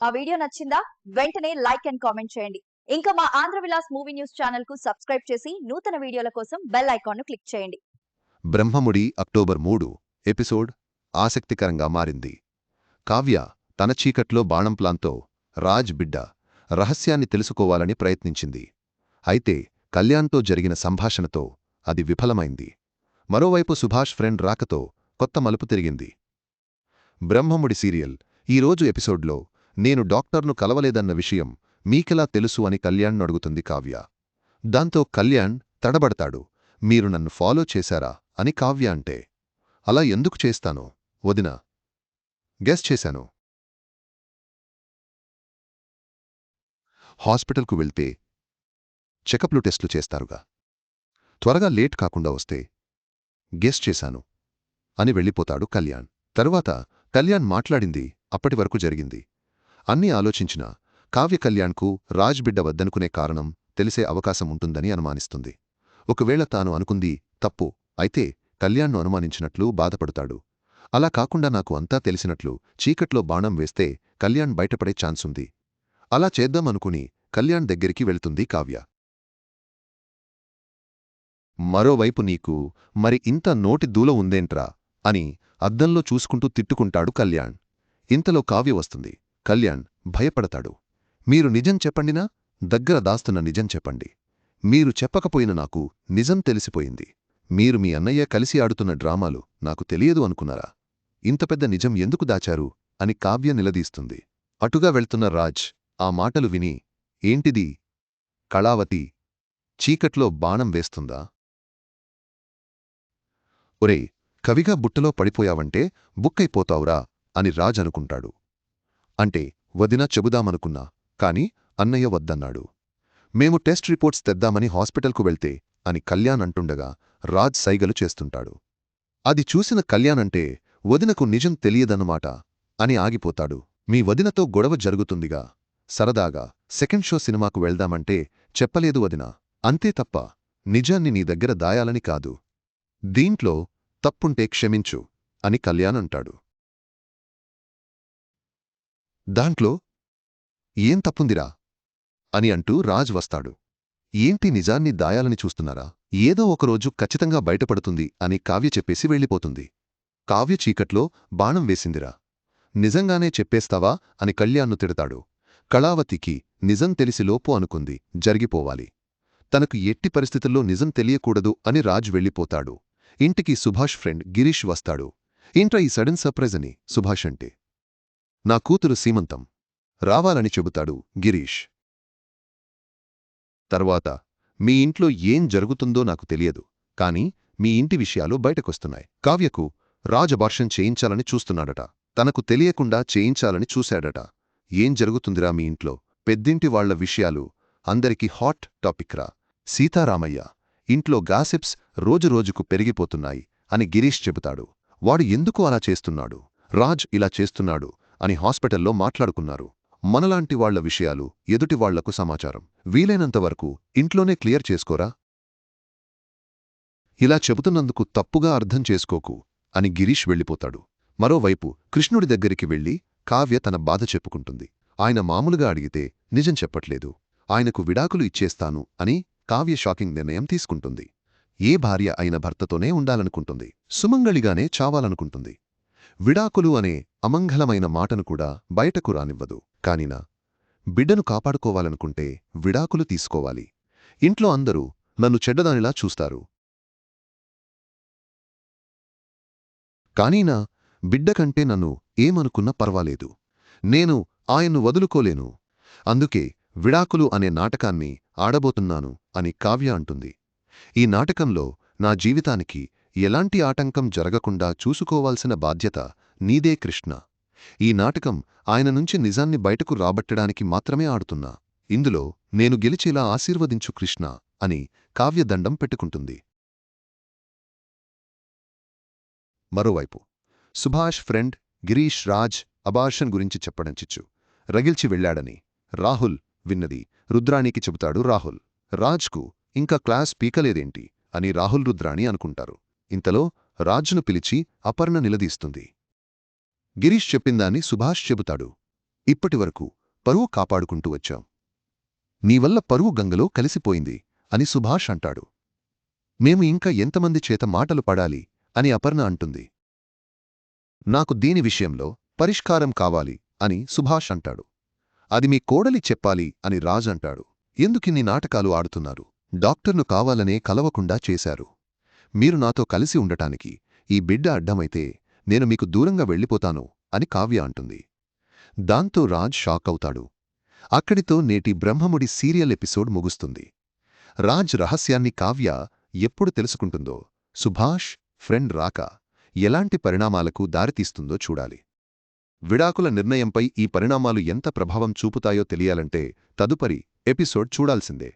ఆ వీడియో నచ్చిందా? వెంటనే లైక్ అండ్ కామెంట్ చేయండి. ఇంకా మా ఆంధ్ర విలాస్ మూవీ న్యూస్ ఛానల్కు సబ్స్క్రైబ్ చేసి నూతన వీడియోల కోసం బెల్ ఐకాన్ను క్లిక్ చేయండి. బ్రహ్మముడి అక్టోబర్ మూడు ఎపిసోడ్ ఆసక్తికరంగా మారింది. కావ్య తన చీకట్లో బాణం ప్లాన్తో రాజ్ బిడ్డ రహస్యాన్ని తెలుసుకోవాలని ప్రయత్నించింది. అయితే కళ్యాణ్తో జరిగిన సంభాషణతో అది విఫలమైంది. మరోవైపు సుభాష్ ఫ్రెండ్ రాకతో కొత్త మలుపు తిరిగింది. బ్రహ్మముడి సీరియల్ ఈరోజు ఎపిసోడ్లో నేను డాక్టర్ను కలవలేదన్న విషయం మీకెలా తెలుసు అని కళ్యాణ్ను అడుగుతుంది కావ్య. దాంతో కళ్యాణ్ తడబడతాడు. మీరు నన్ను ఫాలో చేశారా అని కావ్య అంటే అలా ఎందుకు చేస్తాను వదిన గెస్ చేశాను. హాస్పిటల్కు వెళ్తే చెకప్లు టెస్టులు చేస్తారుగా. త్వరగా లేట్ కాకుండా వస్తే గెస్ చేశాను అని వెళ్ళిపోతాడు కళ్యాణ్. తరువాత కళ్యాణ్ మాట్లాడింది అప్పటివరకు జరిగింది. అన్నీ ఆలోచించినా కావ్య కళ్యాణ్కు రాజ్ బిడ్డ వద్దనుకునే కారణం తెలిసే అవకాశం ఉంటుందని అనుమానిస్తుంది. ఒకవేళ తాను అనుకుంది తప్పు అయితే కళ్యాణ్ను అనుమానించినట్లు బాధపడతాడు. అలా కాకుండా నాకు అంతా తెలిసినట్లు చీకట్లో బాణం వేస్తే కళ్యాణ్ బయటపడే ఛాన్సుంది. అలా చేద్దామనుకుని కళ్యాణ్ దగ్గరికి వెళ్తుంది కావ్య. మరోవైపు నీకు మరి ఇంత నోటి దూల ఉందేంట్రా అని అద్దంలో చూసుకుంటూ తిట్టుకుంటాడు కళ్యాణ్. ఇంతలో కావ్య వస్తుంది. కళ్యాణ్ భయపడతాడు. మీరు నిజం చెప్పండినా? దగ్గర దాస్తున్న నిజం చెప్పండి. మీరు చెప్పకపోయిన నాకు నిజం తెలిసిపోయింది. మీరు మీ అన్నయ్య కలిసి ఆడుతున్న డ్రామాలు నాకు తెలియదు అనుకున్నారా? ఇంత పెద్ద నిజం ఎందుకు దాచారు? అని కావ్య నిలదీస్తుంది. అటుగా వెళ్తున్న రాజ్ ఆ మాటలు విని ఏంటిది? కళావతి చీకట్లో బాణం వేస్తుందా? ఒరే కవిగా బుట్టలో పడిపోయావంటే బుక్కైపోతావురా అని రాజ్ అనుకుంటాడు. అంటే వదిన చెబుదామనుకున్నా కాని అన్నయ్య వద్దన్నాడు. మేము టెస్ట్ రిపోర్ట్స్ తెద్దామని హాస్పిటల్కు వెళ్తే అని కళ్యాణ్ అంటుండగా రాజ్ సైగలు చేస్తుంటాడు. అది చూసిన కళ్యాణ్ అంటే వదినకు నిజం తెలియదన్నమాట అని ఆగిపోతాడు. మీ వదినతో గొడవ జరుగుతుందిగా. సరదాగా సెకండ్ షో సినిమాకు వెళ్దామంటే చెప్పలేదు వదిన. అంతే తప్ప నిజాన్ని నీ దగ్గర దాయాలని కాదు. దీంట్లో తప్పుంటే క్షమించు అని కళ్యాణ్ అంటాడు. దాంట్లో ఏం తప్పుందిరా? అని అంటూ రాజ్ వస్తాడు. ఏంటి నిజాన్ని దాయాలని చూస్తున్నారా? ఏదో ఒకరోజు ఖచ్చితంగా బయటపడుతుంది అని కావ్య చెప్పేసి వెళ్ళిపోతుంది. కావ్య చీకట్లో బాణం వేసిందిరా. నిజంగానే చెప్పేస్తావా? అని కళ్యాణ్ను తిడతాడు. కళావతికి నిజం తెలిసి లోపు అనుకుంది. జరిగిపోవాలి. తనకు ఎట్టి పరిస్థితుల్లో నిజం తెలియకూడదు అని రాజ్ వెళ్ళిపోతాడు. ఇంటికి సుభాష్ ఫ్రెండ్ గిరీష్ వస్తాడు. ఇంట్రా ఈ సడన్ సర్ప్రైజ్ అని సుభాష్ అంటే నా కూతురు సీమంతం. రావాలని చెబుతాడు గిరీష్. తర్వాత మీ ఇంట్లో ఏం జరుగుతుందో నాకు తెలియదు కాని మీ ఇంటి విషయాలు బయటకొస్తున్నాయి. కావ్యకు రాజభాషం చేయించాలని చూస్తున్నాడట. తనకు తెలియకుండా చేయించాలని చూశాడట. ఏం జరుగుతుందిరా మీ ఇంట్లో? పెద్దింటి వాళ్ళ విషయాలు అందరికి హాట్ టాపిక్ రా. సీతారామయ్య ఇంట్లో గాసిప్స్ రోజురోజుకు పెరిగిపోతున్నాయి అని గిరీష్ చెబుతాడు. వాడు ఎందుకు అలా చేస్తున్నాడు? రాజ్ ఇలా చేస్తున్నాడు. అని హాస్పిటల్లో మాట్లాడుకున్నారు. మనలాంటి వాళ్ళ విషయాలు ఎదుటి వాళ్ళకు సమాచారం. వీలైనంతవరకు ఇంట్లోనే క్లియర్ చేసుకోరా? ఇలా చెబుతున్నందుకు తప్పుగా అర్థం చేసుకోకు అని గిరీష్ వెళ్ళిపోతాడు. మరోవైపు కృష్ణుడి దగ్గరికి వెళ్ళి కావ్య తన బాధ చెప్పుకుంటుంది. ఆయన మామూలుగా అడిగితే నిజం చెప్పట్లేదు. ఆయనకు విడాకులు ఇచ్చేస్తాను అని కావ్య షాకింగ్ నిర్ణయం తీసుకుంటుంది. ఏ భార్య అయిన భర్తతోనే ఉండాలనుకుంటుంది. సుమంగళిగానే చావాలనుకుంటుంది. విడాకులు అనే అమంగళమైన మాటను కూడా బయటకు రానివ్వదు. కానినా బిడ్డను కాపాడుకోవాలనుకుంటే విడాకులు తీసుకోవాలి. ఇంట్లో అందరూ నన్ను చెడ్డదానిలా చూస్తారు. కానీనా బిడ్డ కంటే నన్ను ఏమనుకున్నా పర్వాలేదు. నేను ఆయన్ను వదులుకోలేను. అందుకే విడాకులు అనే నాటకాన్ని ఆడబోతున్నాను అని కావ్య అంటుంది. ఈ నాటకంలో నా జీవితానికి ఎలాంటి ఆటంకం జరగకుండా చూసుకోవాల్సిన బాధ్యత నీదే కృష్ణ. ఈ నాటకం ఆయన నుంచి నిజాన్ని బయటకు రాబట్టడానికి మాత్రమే ఆడుతున్నా. ఇందులో నేను గెలిచేలా ఆశీర్వదించు కృష్ణ అని కావ్యదండం పెట్టుకుంటుంది. మరోవైపు సుభాష్ ఫ్రెండ్ గిరీష్ రాజ్ అబార్షన్ గురించి చెప్పడం చిచ్చు. రగిల్చి వెళ్ళాడని రాహుల్ విన్నది. రుద్రాణికి చెబుతాడు రాహుల్. రాజ్కు ఇంకా క్లాస్ పీకలేదేంటి అని రాహుల్ రుద్రాణి అనుకుంటారు. ఇంతలో రాజ్ను పిలిచి అపర్ణ నిలదీస్తుంది. గిరీష్ చెప్పిందాన్ని సుభాష్ చెబుతాడు. ఇప్పటివరకు పరువు కాపాడుకుంటూ వచ్చాం. నీవల్ల పరువు గంగలో కలిసిపోయింది అని సుభాష్ అంటాడు. మేము ఇంకా ఎంతమంది చేత మాటలు పడాలి అని అపర్ణ అంటుంది. నాకు దీని విషయంలో పరిష్కారం కావాలి అని సుభాష్ అంటాడు. అది మీ కోడలి చెప్పాలి అని రాజ్ అంటాడు. ఎందుకిన్ని నాటకాలు ఆడుతున్నారు? డాక్టర్ను కావాలనే కలవకుండా చేశారు. మీరు నాతో కలిసి ఉండటానికి ఈ బిడ్డ అడ్డమైతే నేను మీకు దూరంగా వెళ్ళిపోతాను అని కావ్య అంటుంది. దాంతో రాజ్ షాక్ అవుతాడు. అక్కడితో నేటి బ్రహ్మముడి సీరియల్ ఎపిసోడ్ ముగుస్తుంది. రాజ్ రహస్యాన్ని కావ్య ఎప్పుడు తెలుసుకుంటుందో సుభాష్ ఫ్రెండ్ రాక ఎలాంటి పరిణామాలకు దారితీస్తుందో చూడాలి. విడాకుల నిర్ణయంపై ఈ పరిణామాలు ఎంత ప్రభావం చూపుతాయో తెలియాలంటే తదుపరి ఎపిసోడ్ చూడాల్సిందే.